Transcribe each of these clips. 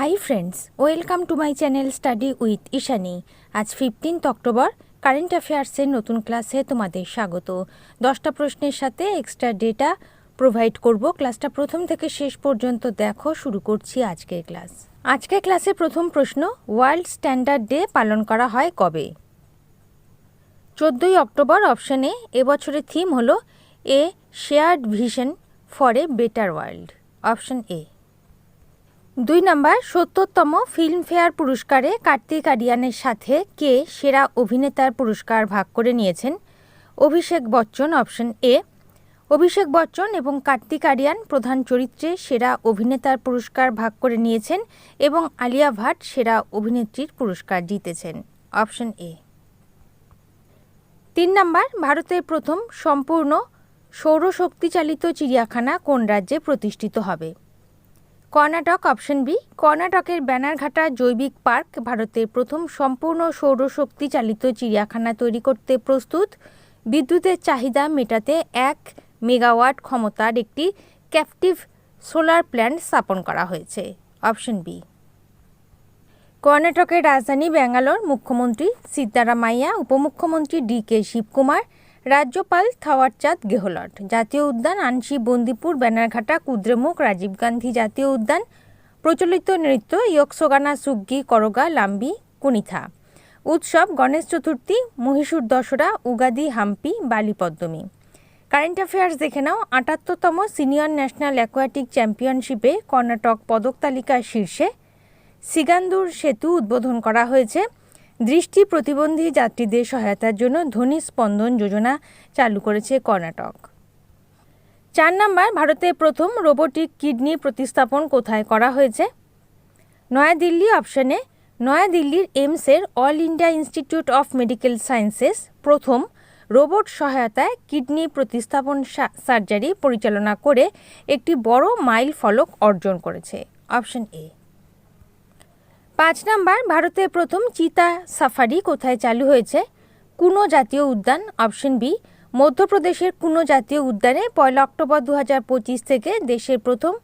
Hi friends welcome to my channel study with Ishani আজ fifteenth October current অ্যাফেয়ার্সের নতুন ক্লাসে তোমাদের স্বাগত। দশটা প্রশ্নের সাথে এক্সট্রা ডেটা প্রোভাইড করব। ক্লাসটা প্রথম থেকে শেষ পর্যন্ত দেখো, শুরু করছি আজকের ক্লাস আজকের ক্লাসে প্রথম প্রশ্ন ওয়ার্ল্ড স্ট্যান্ডার্ড ডে পালন করা হয় কবে? চোদ্দোই অক্টোবর অপশানে এবছরের থিম হলো a shared vision for a better world option A দুই নম্বর, সত্তরতম ফিল্মফেয়ার পুরস্কারে কার্তিক আরিয়ানের সাথে কে সেরা অভিনেতার পুরস্কার ভাগ করে নিয়েছেন? Abhishek Bachchan, option A. অভিষেক বচ্চন এবং কার্তিক আরিয়ান প্রধান চরিত্রে সেরা অভিনেতার পুরস্কার ভাগ করে নিয়েছেন এবং আলিয়া ভাট সেরা অভিনেত্রীর পুরস্কার জিতেছেন, অপশন এ। তিন নম্বর, ভারতের প্রথম সম্পূর্ণ সৌরশক্তিচালিত চিড়িয়াখানা কোন রাজ্যে প্রতিষ্ঠিত হবে? কর্ণাটক অপশন বি, কর্ণাটকের ব্যানারঘাটা জৈবিক পার্ক, ভারতের প্রথম সম্পূর্ণ সৌরশক্তি চালিত চিড়িয়াখানা তৈরি করতে প্রস্তুত। বিদ্যুতের চাহিদা মেটাতে এক মেগাওয়াট ক্ষমতার একটি ক্যাপটিভ সোলার প্ল্যান্ট স্থাপন করা হয়েছে। অপশন বি, কর্ণাটকের রাজধানী ব্যাঙ্গালোর মুখ্যমন্ত্রী সিদ্দারামাইয়া উপমুখ্যমন্ত্রী ডি কে শিবকুমার রাজ্যপাল থাওয়ারচাঁদ গেহলট। জাতীয় উদ্যান আনসি বন্দিপুর ব্যানারঘাটা কুদ্রেমুখ, রাজীব গান্ধী জাতীয় উদ্যান, প্রচলিত নৃত্য, ইয়কসোগানা, সুগ্গি, করগা, লাম্বি, কুনিথা। উৎসব গণেশ চতুর্থী, মহীশূর দশরা উগাদি, হাম্পি বালিপদ্মী কারেন্ট অ্যাফেয়ার্স দেখে নাও, আটাত্তরতম সিনিয়র ন্যাশনাল অ্যাকোয়াটিক চ্যাম্পিয়নশিপে কর্ণাটক পদক তালিকার শীর্ষে সিগান্দুর সেতু উদ্বোধন করা হয়েছে। দৃষ্টি প্রতিবন্ধী যাত্রীদের সহায়তার জন্য ধ্বনি স্পন্দন যোজনা চালু করেছে কর্ণাটক। চার নাম্বার ভারতের প্রথম রোবোটিক কিডনি প্রতিস্থাপন কোথায় করা হয়েছে? নয়াদিল্লি অপশনে, নয়াদিল্লির এইমসের all India institute of medical sciences প্রথম রোবট সহায়তায় কিডনি প্রতিস্থাপন সার্জারি পরিচালনা করে একটি বড় মাইল ফলক অর্জন করেছে। Option A. পাঁচ নাম্বার, ভারতের প্রথম চিতা সাফারি কোথায় চালু হয়েছে? কুনো জাতীয় উদ্যান, অপশন বি, মধ্যপ্রদেশের কুনো জাতীয় উদ্যানে পয়লা অক্টোবর দু হাজার পঁচিশ থেকে দেশের প্রথম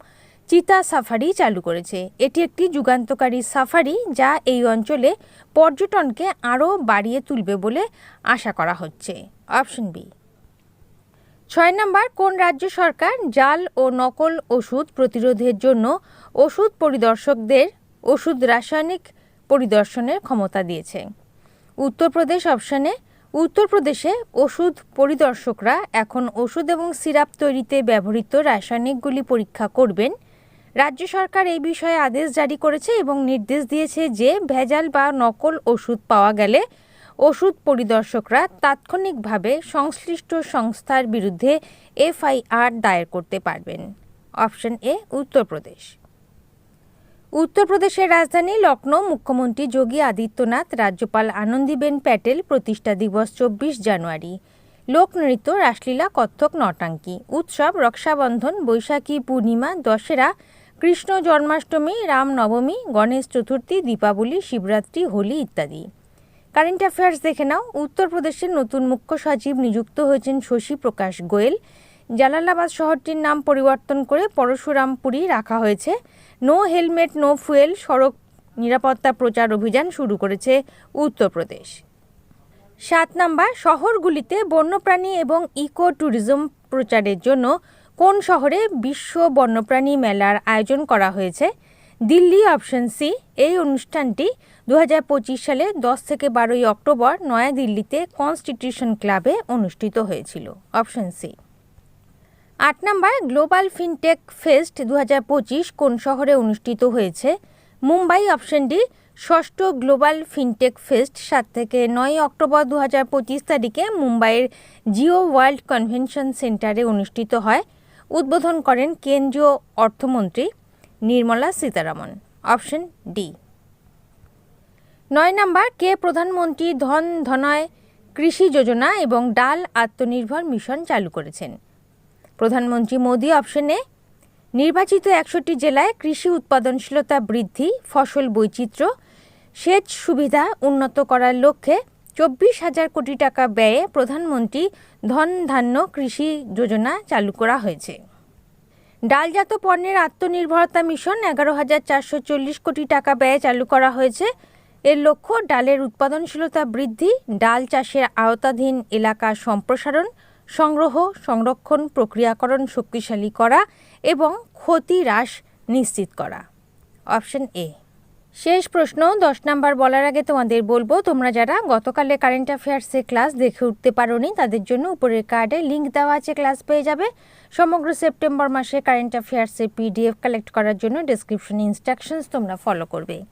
চিতা সাফারি চালু করেছে। এটি একটি যুগান্তকারী সাফারি যা এই অঞ্চলে পর্যটনকে আরও বাড়িয়ে তুলবে বলে আশা করা হচ্ছে। Option B. ছয় নম্বর, কোন রাজ্য সরকার জাল ও নকল ওষুধ প্রতিরোধের জন্য ওষুধ পরিদর্শকদের ওষুধ রাসায়নিক পরিদর্শনের ক্ষমতা দিয়েছে। উত্তরপ্রদেশ অপশানে উত্তরপ্রদেশে ওষুধ পরিদর্শকরা এখন ওষুধ এবং সিরাপ তৈরিতে ব্যবহৃত রাসায়নিকগুলি পরীক্ষা করবেন। রাজ্য সরকার এই বিষয়ে আদেশ জারি করেছে এবং নির্দেশ দিয়েছে যে, ভেজাল বা নকল ওষুধ পাওয়া গেলে ওষুধ পরিদর্শকরা তাৎক্ষণিকভাবে সংশ্লিষ্ট সংস্থার বিরুদ্ধে এফআইআর দায়ের করতে পারবেন। Option A, Uttar Pradesh. উত্তরপ্রদেশের রাজধানী লখনৌ মুখ্যমন্ত্রী যোগী আদিত্যনাথ, রাজ্যপাল আনন্দীবেন প্যাটেল প্রতিষ্ঠা দিবস চব্বিশ জানুয়ারি। লোকনৃত্য, রাসলীলা, কত্থক, নটাঙ্কি। উৎসব, রক্ষাবন্ধন, বৈশাখী পূর্ণিমা, দশেরা, কৃষ্ণ জন্মাষ্টমী, রামনবমী, গণেশ চতুর্থী, দীপাবলি, শিবরাত্রি, হোলি ইত্যাদি। কারেন্ট অ্যাফেয়ার্স দেখে নাও। উত্তরপ্রদেশের নতুন মুখ্য সচিব নিযুক্ত হয়েছেন শশী প্রকাশ গোয়েল। জালালাবাদ শহরটির নাম পরিবর্তন করে পরশুরামপুরি রাখা হয়েছে। নো হেলমেট, নো ফুয়েল সড়ক নিরাপত্তা প্রচার অভিযান শুরু করেছে উত্তরপ্রদেশ। সাত নাম্বার, শহরগুলিতে বন্যপ্রাণী এবং ইকো ট্যুরিজম প্রচারের জন্য কোন শহরে বিশ্ব বন্যপ্রাণী মেলার আয়োজন করা হয়েছে? দিল্লি অপশন সি এই অনুষ্ঠানটি দু হাজার পঁচিশ সালে দশ থেকে বারোই অক্টোবর নয়াদিল্লিতে কনস্টিটিউশন ক্লাবে অনুষ্ঠিত হয়েছিল। অপশন সি আট নম্বর, গ্লোবাল ফিনটেক ফেস্ট দু হাজার পঁচিশ কোন শহরে অনুষ্ঠিত হয়েছে? মুম্বাই অপশন ডি, ষষ্ঠ গ্লোবাল ফিনটেক ফেস্ট সাত থেকে নয় অক্টোবর দু হাজার পঁচিশ তারিখে মুম্বাইয়ের জিও ওয়ার্ল্ড কনভেনশন সেন্টারে অনুষ্ঠিত হয়। উদ্বোধন করেন কেন্দ্রীয় অর্থমন্ত্রী নির্মলা সীতারামন। Option D. নয় নম্বর, কে প্রধানমন্ত্রী ধন ধনয় কৃষি যোজনা এবং ডাল আত্মনির্ভর মিশন চালু করেছেন? প্রধানমন্ত্রী মোদী অপশনে, নির্বাচিত একষট্টি জেলায় কৃষি উৎপাদনশীলতা বৃদ্ধি, ফসল বৈচিত্র্য, সেচ সুবিধা উন্নত করার লক্ষ্যে চব্বিশ হাজার কোটি টাকা ব্যয়ে প্রধানমন্ত্রী ধন ধান্য কৃষি যোজনা চালু করা হয়েছে। ডালজাত পণ্যের আত্মনির্ভরতা মিশন এগারো হাজার চারশো চল্লিশ কোটি টাকা ব্যয়ে চালু করা হয়েছে। এর লক্ষ্য, ডালের উৎপাদনশীলতা বৃদ্ধি, ডাল চাষের আওতাধীন এলাকা সম্প্রসারণ সংগ্রহ, সংরক্ষণ, প্রক্রিয়াকরণ শক্তিশালী করা এবং ক্ষতি হ্রাস নিশ্চিত করা। Option A. শেষ প্রশ্ন, দশ নাম্বার বলার আগে তোমাদের বলব, তোমরা যারা গতকালে কারেন্ট অ্যাফেয়ার্সে ক্লাস দেখে উঠতে পারোনি, তাদের জন্য উপরের কার্ডে লিঙ্ক দেওয়া আছে, ক্লাস পেয়ে যাবে। সমগ্র সেপ্টেম্বর মাসে কারেন্ট অ্যাফেয়ার্সের পিডিএফ কালেক্ট করার জন্য ডেসক্রিপশনে ইনস্ট্রাকশনস তোমরা ফলো করবে।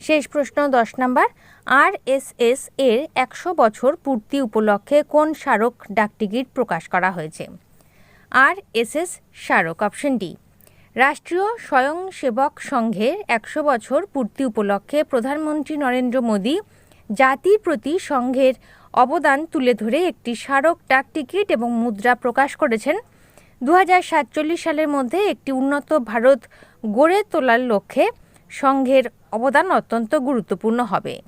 শেষ প্রশ্ন দশ নম্বর। আর এস এস এর একশো বছর পূর্তি উপলক্ষে কোন স্মারক ডাকটিকিট প্রকাশ করা হয়েছে? আর এস এস স্মারক অপশন ডি। রাষ্ট্রীয় স্বয়ংসেবক সংঘের একশো বছর পূর্তি উপলক্ষে প্রধানমন্ত্রী নরেন্দ্র মোদী জাতির প্রতি সংঘের অবদান তুলে ধরে একটি স্মারক ডাকটিকিট এবং মুদ্রা প্রকাশ করেছেন। দু হাজার সাতচল্লিশ সালের মধ্যে একটি উন্নত ভারত গড়ে তোলার লক্ষ্যে সংঘের অবদান অত্যন্ত গুরুত্বপূর্ণ হবে।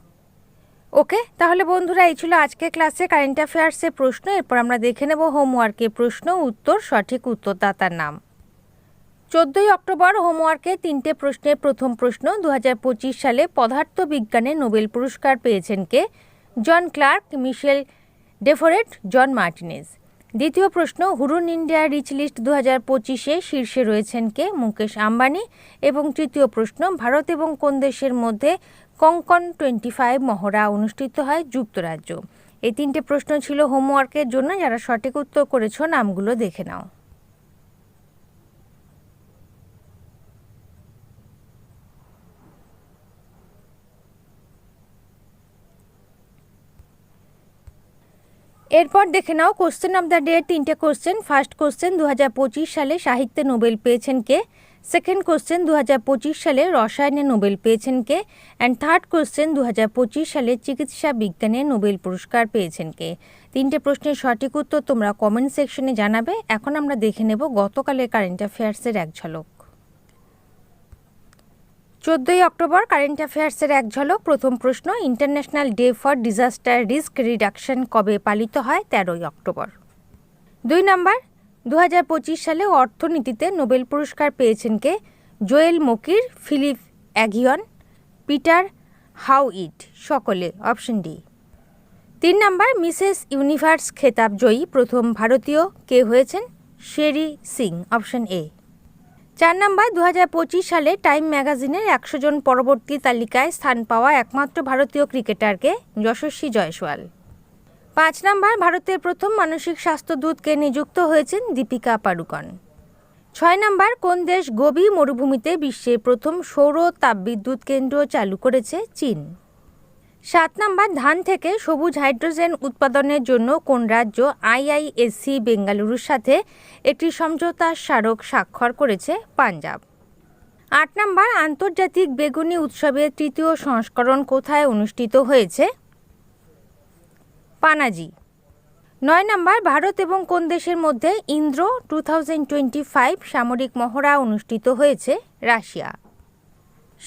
ওকে, তাহলে বন্ধুরা, এই ছিল আজকে ক্লাসে কারেন্ট অ্যাফেয়ার্সের প্রশ্ন। এরপর আমরা দেখে নেব হোমওয়ার্কের প্রশ্ন, উত্তর, সঠিক উত্তরদাতার নাম। চোদ্দই অক্টোবর হোমওয়ার্কে তিনটে প্রশ্নের প্রথম প্রশ্ন দু হাজার পঁচিশ সালে পদার্থবিজ্ঞানে নোবেল পুরস্কার পেয়েছেন কে? জন ক্লার্ক, মিশেল ডেফোরেট, জন মার্টিনেজ। দ্বিতীয় প্রশ্ন, হুরুন ইন্ডিয়া রিচ লিস্ট দু হাজার পঁচিশে শীর্ষে রয়েছেন কে? মুকেশ আম্বানি। এবং তৃতীয় প্রশ্ন, ভারত এবং কোন দেশের মধ্যে কঙ্কন টোয়েন্টি ফাইভ মহড়া অনুষ্ঠিত হয় যুক্তরাজ্য? এই তিনটে প্রশ্ন ছিল হোমওয়ার্কের জন্য। যারা সঠিক উত্তর করেছ, নামগুলো দেখে নাও। এরপর দেখে নাও কোশ্চেন অফ দ্য ডে তিনটে কোশ্চেন ফার্স্ট কোশ্চেন দু হাজার পঁচিশ সালে সাহিত্যে নোবেল পেয়েছেন কে? সেকেন্ড কোশ্চেন দু হাজার পঁচিশ সালে রসায়নে নোবেল পেয়েছেন কে? অ্যান্ড থার্ড কোশ্চেন দু হাজার পঁচিশ সালে চিকিৎসা বিজ্ঞানে নোবেল পুরস্কার পেয়েছেন কে? তিনটে প্রশ্নের সঠিক উত্তর তোমরা কমেন্ট সেকশনে জানাবে। এখন আমরা দেখে নেব গতকালের কারেন্ট অ্যাফেয়ার্সের এক ঝলক। চোদ্দই অক্টোবর কারেন্ট অ্যাফেয়ার্সের এক ঝলক। প্রথম প্রশ্ন, international day for disaster risk reduction কবে পালিত হয়? তেরোই অক্টোবর। দুই নম্বর দু হাজার পঁচিশ সালে অর্থনীতিতে নোবেল পুরস্কার পেয়েছেন কে? Joel Mokyr, Philippe Aghion, Peter Howitt সকলে, অপশন ডি। তিন নম্বর, মিসেস ইউনিভার্স খেতাব জয়ী প্রথম ভারতীয় কে হয়েছেন? Sherry Singh, option A. চার নম্বর দু হাজার সালে টাইম ম্যাগাজিনের একশো জন পরবর্তী তালিকায় স্থান পাওয়া একমাত্র ভারতীয় ক্রিকেটারকে যশস্বী জয়সওয়াল। পাঁচ নম্বর, ভারতের প্রথম মানসিক স্বাস্থ্যদূতকে নিযুক্ত হয়েছেন দীপিকা পাড়ুকন। ছয় নম্বর, কোন দেশ গভীর মরুভূমিতে বিশ্বের প্রথম সৌর তাপবিদ্যুৎ কেন্দ্র চালু করেছে? চীন। সাত নম্বর, ধান থেকে সবুজ হাইড্রোজেন উৎপাদনের জন্য কোন রাজ্য আইআইএসসি বেঙ্গালুরুর সাথে একটি সমঝোতা স্মারক স্বাক্ষর করেছে পাঞ্জাব? আট নম্বর, আন্তর্জাতিক বেগুনি উৎসবের তৃতীয় সংস্করণ কোথায় অনুষ্ঠিত হয়েছে? পানাজি। নয় নম্বর, ভারত এবং কোন দেশের মধ্যে ইন্দ্র টু সামরিক মহড়া অনুষ্ঠিত হয়েছে? রাশিয়া।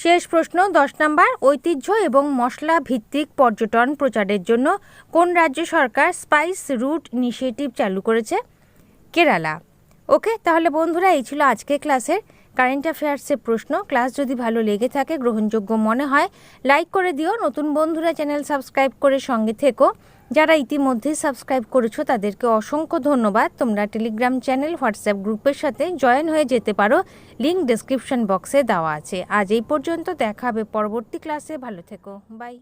শেষ প্রশ্ন, দশ নম্বর, ঐতিহ্য এবং মশলা ভিত্তিক পর্যটন প্রচারের জন্য কোন রাজ্য সরকার স্পাইস রুট ইনিশিয়েটিভ চালু করেছে? কেরালা। ওকে, তাহলে বন্ধুরা, এই ছিল আজকে ক্লাসের কারেন্ট অ্যাফেয়ার্সের প্রশ্ন। ক্লাস যদি ভালো লেগে থাকে, গ্রহণযোগ্য মনে হয়, লাইক করে দিও। নতুন বন্ধুরা, চ্যানেল সাবস্ক্রাইব করে সঙ্গে থেকো। যারা ইতিমধ্যে সাবস্ক্রাইব করেছ, তাদেরকে অসংখ্য ধন্যবাদ। তোমরা টেলিগ্রাম চ্যানেল হোয়াটসঅ্যাপ গ্রুপের সাথে জয়েন হয়ে যেতে পারো। লিঙ্ক ডেসক্রিপশন বক্সে দেওয়া আছে। আজ এই পর্যন্ত দেখাবে পরবর্তী ক্লাসে ভালো থেকো। বাই